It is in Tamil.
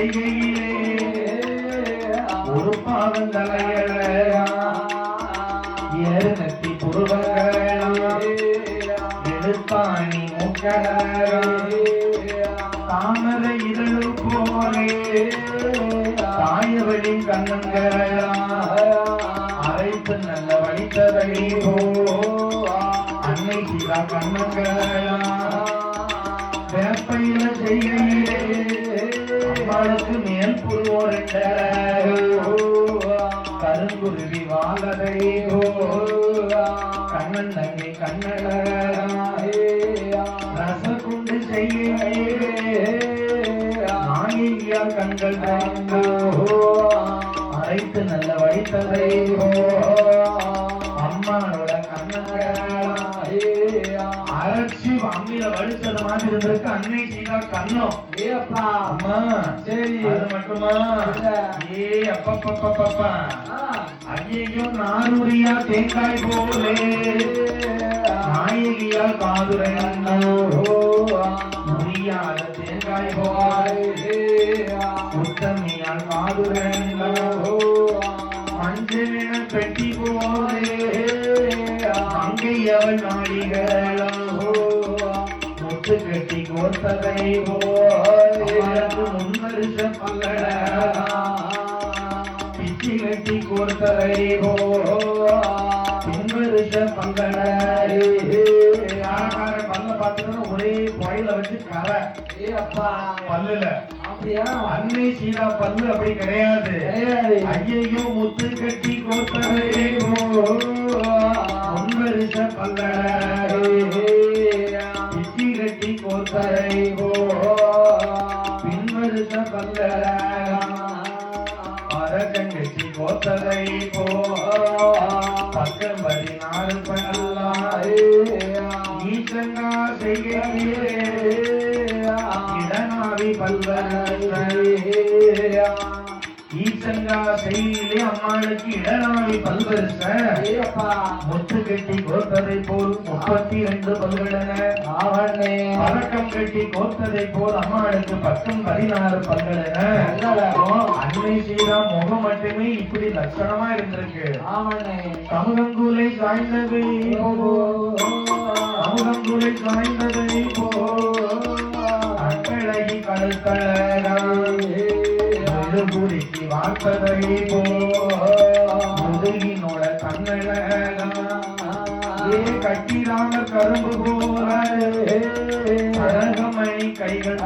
செய்கையிலே ஒரு பாவம் தலையலையா ஏறு நத்தி எழுத்தாணி தாமரை இதழு போலே தாயவழி கண்ணங்களா அரைத்து நல்ல வழித்ததை போ அன்னை சிவா கண்ணங்களா வேப்பையில செய்கையிலே அம்பாளுக்கு மேல் புருவோருண்ட கருங்குருவி வாழதை கண்ணன் தங்கை கண்ணழகே ரசகுண்டு செய்கையிலே கண்கள் அரைத்து நல்ல வழித்ததை அம்மானோட மாதிரி இருந்திருக்கு அன்னை சீதா கண்ணம் ஏப்பா. அம்மா. சரி. அது மட்டுமா. ஏ அப்பப்பப்பப்பப்பா. ஐயையோ நாரூரியா தேங்காய் போலே. நாயகியா காதுரையண்ணோ முடியாத தேங்காய் போலே. உத்தமியால் காதுரையண்ணோ மஞ்சளின பெட்டி போலே. அங்கை அவள் நாடிகளோ முத்து கட்டி கோத்தலை போலே பல்லடா பிச்சி கட்டி கோத்தலை போ. பின்வருஷ பல்லடே பல்ல பார்த்துக்கணும் ஒரே புயல வச்சு கரை அப்பா பல்லுல அப்படியா அன்னை சீதா பல்லு அப்படி கிடையாது ஐயையோ முத்து கட்டி கோத்ததை போ முன்வருஷ அரகங்கச்சி கோத்ததை பக்கம் பதினாறு பல்லாரே ஈசங்கா செய்கையிலே. இடநாவி பல்வரே ஈசங்கா செய்யிலே அம்மாளுக்கு இடனாவி பல்வரிச முத்து கட்டி கோத்ததை போல் முப்பத்தி ரெண்டு பல்களென ஆவண்ணே. பதக்கம் கட்டி கோத்ததை போல் அம்மாளுக்கு பத்தும் பதினாறு பல்களென அன்னை ஸ்ரீராம் முகம் மட்டுமே இப்படி லட்சணமா இருந்திருக்கு. சமுகங்குலை சாய்ந்ததை போ சமுகங்குலை சாய்ந்ததை போ அக்கழகி கழுத்தழகுடிக்கு வார்த்ததை போ முதுகினோட கண்ணழகா கரும்பு போல. அழகமணி கைகள்